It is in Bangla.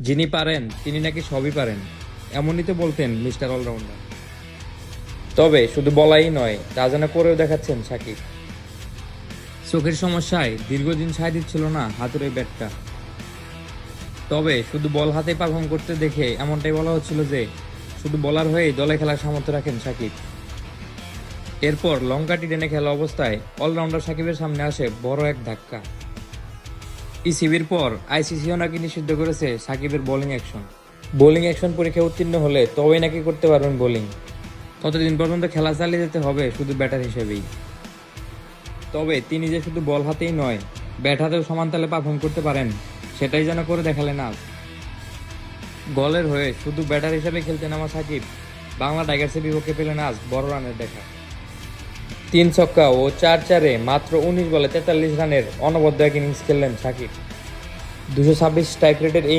যিনি পারেন, তিনি নাকি সবই পারেন। এমনই তো বলতেন মিস্টার অলরাউন্ডার। তবে শুধু বলাই নয়, তা যেন করেও দেখাচ্ছেন সাকিব। চোখের সমস্যায় দীর্ঘদিন সায় দিচ্ছিল না হাতুড়ে ব্যাটটা। তবে শুধু বল হাতে পারফর্ম করতে দেখে এমনটাই বলা হচ্ছিল যে, শুধু বলার হয়েই দলে খেলার সামর্থ্য রাখেন সাকিব। এরপর লঙ্কাটি টেনে খেলা অবস্থায় অলরাউন্ডার সাকিবের সামনে আসে বড় এক ধাক্কা। ইসিবির পর আইসিসিও নাকি নিষিদ্ধ করেছে সাকিবের বোলিং অ্যাকশন। বোলিং অ্যাকশন পরীক্ষায় উত্তীর্ণ হলে তবেই নাকি করতে পারবেন বোলিং। ততদিন পর্যন্ত খেলা চালিয়ে যেতে হবে শুধু ব্যাটার হিসেবেই। তবে তিনি যে শুধু বল হাতেই নয়, ব্যাট হাতেও সমান তালে পারফর্ম করতে পারেন, সেটাই যেন করে দেখালেন আজ। গলের হয়ে শুধু ব্যাটার হিসেবে খেলতে নামা সাকিব, বাংলা টাইগার্সের বিপক্ষে পেলেন আজ বড় রানের দেখা। তিন ছক্কা ও চার চারে মাত্র উনিশ বলে তেতাল্লিশ রানের অনবদ্য এক ইনিংস খেললেন সাকিব দুশো ছাব্বিশ স্ট্রাইক রেটের এই